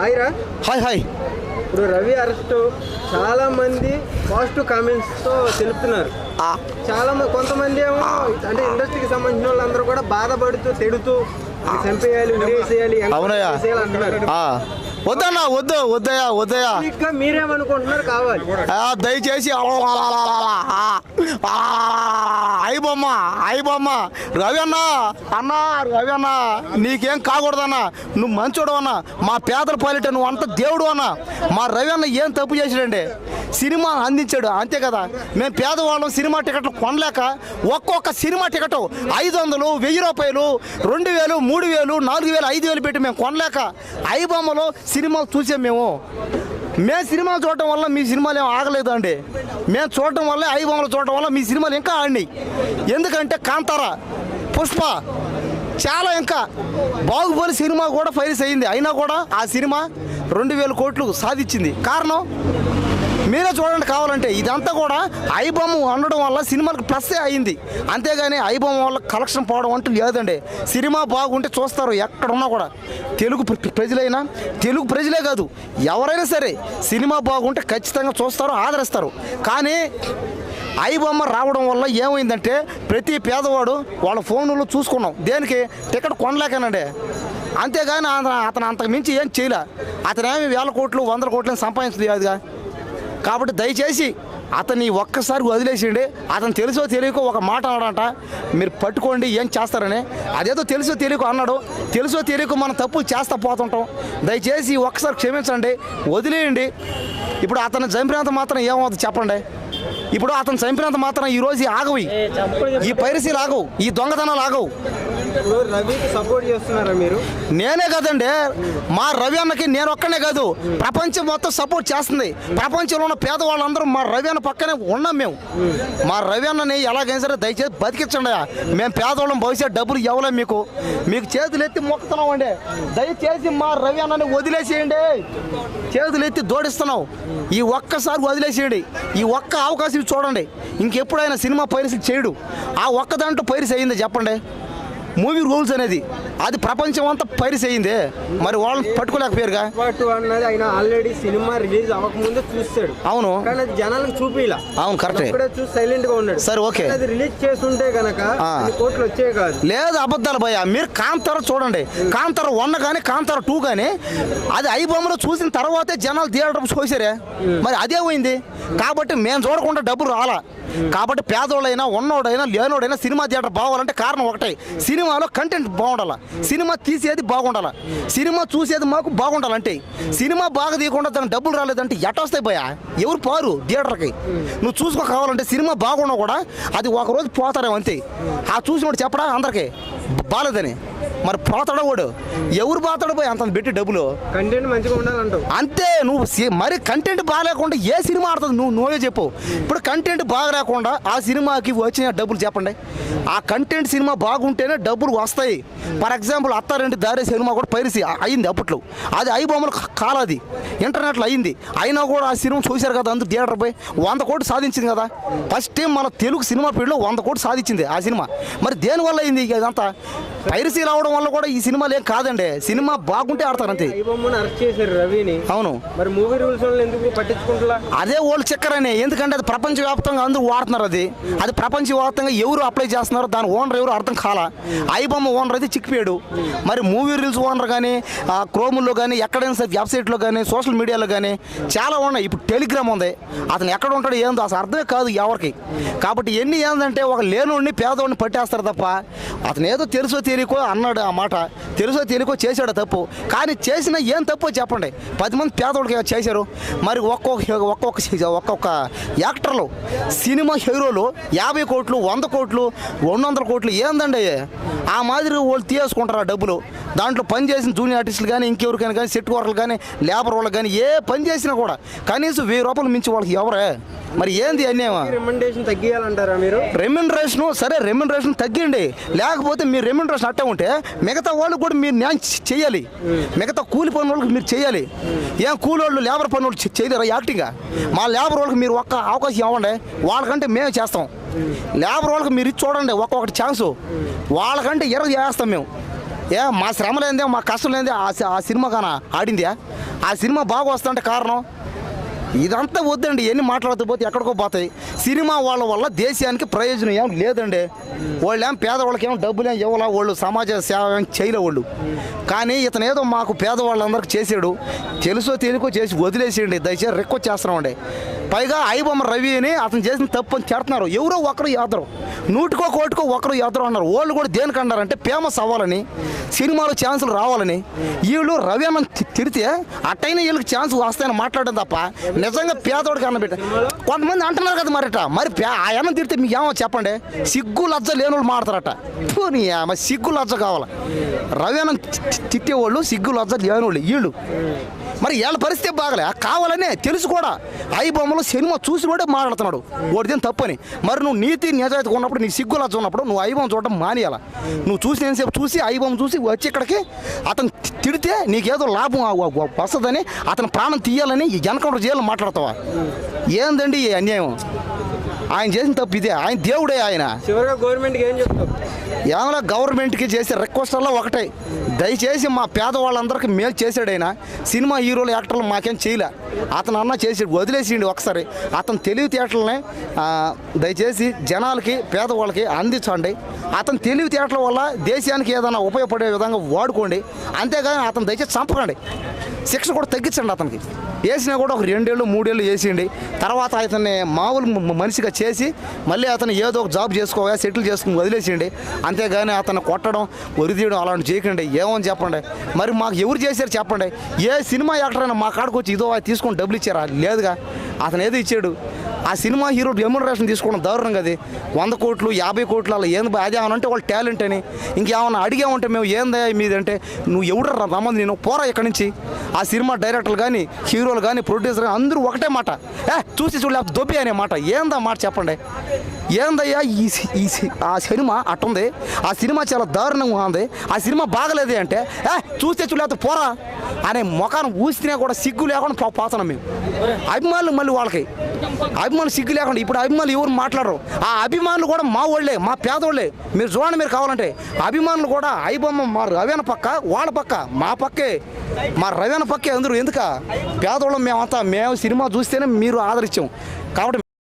Hi రా hi hi ఇప్పుడు Ravi arrest చాలా మంది పాజిటివ్ కామెంట్స్తో తెలుపుతున్నారు. ఆ, చాలా మంది కొంతమంది ఏమో అంటే ఇండస్ట్రీకి సంబంధించిన వాళ్ళందరూ కూడా బాధపడుతూ తిడుతూ చంపేయాలి ఉరేసేయాలి. చేసేయాలి అంటున్నారు. వద్దన్నా వద్దు వద్దయ్యా ఇంకా మీరేమనుకుంటున్నారు కావాలి. దయచేసి అయ్యి బొమ్మ అయ్యి బొమ్మ. రవి అన్న అన్న రవి అన్న నీకేం కాకూడదన్నా నువ్వు మంచోడు అన్న మా పేదల పాలిట నువ్వు అంత దేవుడు అన్న. మా రవి అన్న ఏం తప్పు చేసాడండి సినిమా అందించాడు. అంతే కదా? మేము పేదవాళ్ళం సినిమా టికెట్లు కొనలేక ఒక్కొక్క సినిమా టికెట్ ఐదు వందలు వెయ్యి రూపాయలు రెండు వేలు మూడు వేలు నాలుగు వేలు ఐదు వేలు పెట్టి మేము కొనలేక ఐబొమ్మలో సినిమాలు చూసాం మేము. మేము సినిమాలు చూడటం వల్ల మీ సినిమాలు ఏం ఆగలేదు అండి. మేము చూడటం వల్ల ఐబొమ్మలు చూడటం వల్ల మీ సినిమాలు ఇంకా ఆడినాయి. ఎందుకంటే కాంతార పుష్ప చాలా ఇంకా బాహుబలి సినిమా కూడా ఫైరిస్ అయింది. అయినా కూడా ఆ సినిమా రెండు వేల కోట్లు సాధించింది. కారణం? మీరే చూడండి కావాలంటే ఇదంతా కూడా ఐబొమ్మ ఉండడం వల్ల సినిమాలకు ప్లస్సే అయింది. అంతేగాని ఐబొమ్మ వల్ల కలెక్షన్ పోవడం అంటూ లేదండి. సినిమా బాగుంటే చూస్తారు ఎక్కడున్నా కూడా. తెలుగు ప్రజలైనా తెలుగు ప్రజలే కాదు ఎవరైనా సరే సినిమా బాగుంటే ఖచ్చితంగా చూస్తారు ఆదరిస్తారు. కానీ ఐబొమ్మ రావడం వల్ల ఏమైందంటే ప్రతి పేదవాడు వాళ్ళ ఫోన్లో చూసుకున్నాం. దేనికి? టికెట్ కొనలేకనండి. అంతేగాని అతను- అతను అంతకు మించి ఏం చేయలే. అతనేమి వేల కోట్లు వందల కోట్లు సంపాదించలేదుగా కాబట్టి దయచేసి అతన్ని ఒక్కసారి వదిలేసిండి అతను తెలుసో తెలియకో ఒక మాట అన్నాడంట మీరు పట్టుకోండి ఏం చేస్తారని. అదేదో తెలుసో తెలియకో అన్నాడు. తెలుసో తెలియకో మనం తప్పులు చేస్తా పోతుంటాం. దయచేసి ఒక్కసారి క్షమించండి వదిలేయండి. ఇప్పుడు అతను చంపినంత మాత్రం ఏమవుతుంది చెప్పండి. ఇప్పుడు అతను చంపినంత మాత్రం ఈ రోజు ఆగవి. ఈ పైరసీలు ఆగవు ఈ దొంగతనాలు ఆగవు. రవికి సపోర్ట్ చేస్తున్నారా మీరు? నేనే కదండి. మా రవి అన్నకి నేను ఒక్కనే కాదు. ప్రపంచం మొత్తం సపోర్ట్ చేస్తుంది. ప్రపంచంలో ఉన్న పేదవాళ్ళందరూ మా రవి అన్న పక్కనే ఉన్నాం మేము. మా రవి అన్నని ఎలాగైనా సరే దయచేసి బతికించండి. మేము పేదవాళ్ళం భవిష్యత్ డబ్బులు ఇవ్వలేం మీకు. మీకు చేతులు ఎత్తి మొక్కుతున్నాం అండి. దయచేసి మా రవి అన్నని వదిలేసేయండి. చేతులు ఎత్తి దోడిస్తున్నాం. ఈ ఒక్కసారి వదిలేసేయండి. ఈ ఒక్క అవకాశం చూడండి. ఇంకెప్పుడైనా సినిమా పైరసీ చేయడు. ఆ ఒక్క దాంట్లో పైరసీ అయ్యింది చెప్పండి. మూవీ రూల్స్ అనేది అది ప్రపంచం అంతా పైరసీ అయింది మరి వాళ్ళని పట్టుకోలేకపోయారుగా? అన్నది ఆయన ఆల్రెడీ సినిమా రిలీజ్ అవ్వకముందే చూస్తాడు. అవును. కానీ అది జనాలకు చూపిలా. అవును కరెక్టే. చూసి సైలెంట్గా ఉన్నాడు. సరే, ఓకే. అది రిలీజ్ చేస్తుంటే గనక ఆ. కోట్లు వచ్చేవి కాదు. లేదు అబద్ధాలు భయ మీరు కాంతార చూడండి. కాంతార వన్ కానీ కాంతార టూ కానీ అది ఐ బొమ్మలో చూసిన తర్వాతే జనాలు థియేటర్ చూసారే మరి అదే పోయింది. కాబట్టి మేము చూడకుండా డబ్బులు రాలా. కాబట్టి పేదోళ్ళైనా ఉన్నోడైనా లేనోడైనా సినిమా థియేటర్ బాగోవాలంటే కారణం ఒకటే. సినిమాలో కంటెంట్ బాగుండాల? సినిమా తీసేది బాగుండాల? సినిమా చూసేది మాకు బాగుండాలంటే సినిమా బాగా తీయకుండా దానికి డబ్బులు రాలేదంటే ఎట్ట వస్తాయి భయ ఎవరు పారు థియేటర్కి? నువ్వు చూసుకో కావాలంటే సినిమా బాగున్నా కూడా అది ఒక రోజు పోతారేమో అంతే. ఆ చూసినోడు చెప్పడా అందరికి? బాలేదని. మరి పోతాడా వాడు? ఎవరు పోతాడు పోయి అంత పెట్టి డబ్బులు? కంటెంట్ మంచిగా ఉండాలంటావు. అంతే నువ్వు మరి కంటెంట్ బాగాలేకుండా ఏ సినిమా ఆడుతుంది? నువ్వు నువ్వే చెప్పు. ఇప్పుడు కంటెంట్ బాగా లేకుండా ఆ సినిమాకి వచ్చిన డబ్బులు చెప్పండి. ఆ కంటెంట్ సినిమా బాగుంటేనే డబ్బులు వస్తాయి. ఫర్ ఎగ్జాంపుల్ అత్తారెంటి దారి సినిమా కూడా పైరసీ అయింది అప్పట్లో. అది ఐ బొమ్మలు కాలది ఇంటర్నెట్లో అయింది. అయినా కూడా ఆ సినిమా చూశారు కదా అందరూ థియేటర్ పోయి వంద కోట్లు సాధించింది కదా. ఫస్ట్ టైం మన తెలుగు సినిమా పీరియడ్లో వంద కోట్లు సాధించింది ఆ సినిమా. మరి దేనివల్ల అయింది ఇదంతా? పైరసీ రావడం వల్ల కూడా ఈ సినిమాలు ఏం కాదండి. సినిమా బాగుంటే ఆడతారు అంతే. రవిని. అవును. మరి మూవీ రూల్స్ ఎందుకు అదే ఓల్డ్ చక్కరనే. ఎందుకంటే అది ప్రపంచవ్యాప్తంగా అందరూ వాడుతున్నారు అది. అది ప్రపంచవ్యాప్తంగా ఎవరు అప్లై చేస్తున్నారు దాని ఓనర్ ఎవరు అర్థం కాలా. ఐబొమ్మ ఓనర్ అయితే చిక్కిపోయాడు. మరి మూవీ రీల్స్ ఓనర్ కానీ క్రోముల్లో కానీ ఎక్కడైనా సరే వెబ్సైట్లో కానీ సోషల్ మీడియాలో కానీ చాలా ఉన్నాయి. ఇప్పుడు టెలిగ్రామ్ ఉంది. అతను ఎక్కడ ఉంటాడో ఏందో అసలు అర్థమే కాదు ఎవరికి. కాబట్టి ఎన్ని ఏందంటే ఒక లేనోడిని పేదోడిని పట్టేస్తారు తప్ప అతను ఏదో తెలుసో తెలియకో అన్నాడు ఆ మాట. తెలుసో తెలియకో చేశాడు తప్పు. కానీ చేసిన ఏం తప్పో చెప్పండి. పది మంది పేదోళ్ళకి చేశారు? మరి ఒక్కొక్క ఒక్కొక్క ఒక్కొక్క యాక్టర్లు సినిమా హీరోలు యాభై కోట్లు వంద కోట్లు రెండు వందల కోట్లు ఏందండి? ఆ మాదిరి వాళ్ళు తీసుకుంటారు ఆ డబ్బులు. దాంట్లో పని చేసిన జూనియర్ ఆర్టిస్టులు కానీ ఇంకెవరికైనా కానీ సెట్ వర్కర్లు కానీ లేబర్ వాళ్ళకి కానీ ఏ పని చేసినా కూడా కనీసం వెయ్యి రూపాయలు మించి వాళ్ళకి ఎవరే? మరి ఏంది అన్యాయమా తగ్గియాలంటారా మీరు? రెమ్యునరేషన్ సరే రెమ్యునరేషన్ తగ్గిండి. లేకపోతే మీరు రెమ్యునరేషన్ అట్టే ఉంటే మిగతా వాళ్ళు కూడా మీరు న్యాయం చేయాలి. మిగతా కూలి పని వాళ్ళకి మీరు చేయాలి. ఏం కూలి వాళ్ళు లేబర్ పని వాళ్ళు చేయలేరా యాక్టింగ్? మా లేబర్ వాళ్ళకి మీరు ఒక్క అవకాశం ఇవ్వండి. వాళ్ళకంటే మేమే చేస్తాం. లేబర్ వాళ్ళకి మీరు ఇచ్చి చూడండి ఒక్కొక్కటి ఛాన్సు. వాళ్ళకంటే ఇరవై చేస్తాం మేము. ఏ మా శ్రమ లేదే మా కష్టం లేదే ఆ సినిమా కానా ఆడిందా? ఆ సినిమా బాగా వస్తుంటే కారణం? ఇదంతా వద్దండి ఎన్ని మాట్లాడుతూ పోతే ఎక్కడికో పోతాయి. సినిమా వాళ్ళ వల్ల దేశానికి ప్రయోజనం ఏం లేదండి. వాళ్ళు ఏం పేదవాళ్ళకి ఏం డబ్బులు ఏం ఇవ్వాల వాళ్ళు సమాజ సేవ ఏం చేయలే వాళ్ళు. కానీ ఇతను ఏదో మాకు పేదవాళ్ళందరికీ చేసాడు తెలుసో తెలియకో చేసి వదిలేసేయండి దయచేసి రిక్వెస్ట్ చేస్తున్నామండి. పైగా ఐబొమ్మ రవి అని అతను చేసిన తప్పు అని తిడుతున్నారు. ఎవరో ఒకరు యాదరు. నూటికో కోటికో ఒకరు యాదరు అన్నారు. వాళ్ళు కూడా దేనికి అన్నారంటే ఫేమస్ అవ్వాలని సినిమాలో ఛాన్సులు రావాలని. వీళ్ళు రవి అన్న తిడితే అట్టయినా వీళ్ళకి ఛాన్స్ వస్తాయని మాట్లాడడం తప్ప నిజంగా పేదోడికి అన్న బిడ్డ కొంతమంది అంటున్నారు కదా మరిట. మరి పే- ఆ అన్నం తిడితే మీకు ఏమో చెప్పండి. సిగ్గు లజ్జ లేని వాళ్ళు మాడతారట పోనీ నీ సిగ్గు లజ్జ కావాలి. రవి అన్న తిట్టేవాళ్ళు సిగ్గు లజ్జ లేని వాళ్ళు. వీళ్ళు మరి వీళ్ళ పరిస్థితి బాగలే. కావాలనే తెలుసు కూడా. ఐ బొమ్మలో సినిమా చూసి కూడా మాట్లాడుతున్నాడు. వాడిదేం తప్పని. మరి నువ్వు నీతి నిజాయితీ ఉన్నప్పుడు నీ సిగ్గు ఉన్నప్పుడు నువ్వు ఐ బొమ్మ చూడడం మానేయాల? నువ్వు చూసి ఎంతసేపు చూసి ఐ బొమ్మ చూసి వచ్చి ఇక్కడికి అతను తిడితే నీకేదో లాభం వస్తుందని అతని ప్రాణం తీయాలని ఎన్కౌంటర్ చేయాలని మాట్లాడతావా? ఏందండి ఈ అన్యాయం? ఆయన చేసిన తప్పు ఇదే. ఆయన దేవుడే ఆయన. చివరిగా గవర్నమెంట్కి ఏం చెప్తావు? ఏమైనా గవర్నమెంట్కి చేసే రిక్వెస్ట్ల్లో ఒకటే. దయచేసి మా పేదవాళ్ళందరికీ మేలు చేశాడు ఆయన. సినిమా హీరోలు యాక్టర్లు మాకేం చేయలే. అతను అన్న చేసి వదిలేసిండు ఒకసారి. అతను తెలివితేటలని దయచేసి జనాలకి పేదవాళ్ళకి అందించండి. అతను తెలివితేటల వల్ల దేశానికి ఏదైనా ఉపయోగపడే విధంగా వాడుకోండి. అంతేగాని అతను దయచేసి చంపకండి. శిక్ష కూడా తగ్గించండి అతనికి. వేసినా కూడా ఒక రెండేళ్ళు మూడేళ్ళు వేసిండి. తర్వాత అతన్ని మామూలు మనిషిగా చేసి మళ్ళీ అతను ఏదో ఒక జాబ్ చేసుకోవాలి సెటిల్ చేసుకుని వదిలేసిండి. అంతేగాని అతను కొట్టడం ఒరిదీయడం అలాంటి చేయకండి. ఏమని చెప్పండి? మరి మాకు ఎవరు చేశారు చెప్పండి? ఏ సినిమా యాక్టర్ అయినా మా కాడకు వచ్చి ఇదో తీసుకు తీసుకొని డబ్బులు ఇచ్చారా? లేదుగా. అతను ఏదో ఇచ్చాడు. ఆ సినిమా హీరో రెమ్యునరేషన్ తీసుకోవడం దారుణం కదా వంద కోట్లు యాభై కోట్లు అలా ఏంది బా- అది ఏమన్నా అంటే వాళ్ళ టాలెంట్ అని. ఇంకేమన్నా అడిగామంటే మేము ఏందా మీదంటే నువ్వు ఎవడు రమ్మంది నేను పోరా ఇక్కడి నుంచి. ఆ సినిమా డైరెక్టర్లు కానీ హీరోలు కానీ ప్రొడ్యూసర్ కానీ అందరూ ఒకటే మాట. ఏ చూసి చూడలేకపోతే దొబ్బి అనే మాట. ఏందా మాట చెప్పండి. ఏందయ్యా ఈ ఈ సి- ఆ సినిమా అట్టుంది. ఆ సినిమా చాలా దారుణంగా ఉంది. ఆ సినిమా బాగలేదు అంటే ఏ చూస్తే చూడలేదు పోరా. అనే ముఖాన్ని ఊసినా కూడా సిగ్గు లేకుండా పోతున్నాం మేము. అభిమానులు మళ్ళీ వాళ్ళకి. అభిమానులు సిగ్గు లేకుండా ఇప్పుడు అభిమానులు ఎవరు మాట్లాడరు. ఆ అభిమానులు కూడా మా వాళ్ళే మా పేదోళ్ళే. మీరు చూడండి మీరు కావాలంటే. అభిమానులు కూడా ఐబొమ్మ మా రవేణ పక్క వాళ్ళ పక్క మా పక్కే. మా రవేణ పక్కే అందరూ. ఎందుక? పేదోళ్ళం మేమంతా మేము సినిమా చూస్తేనే మీరు ఆదరించాం. కాబట్టి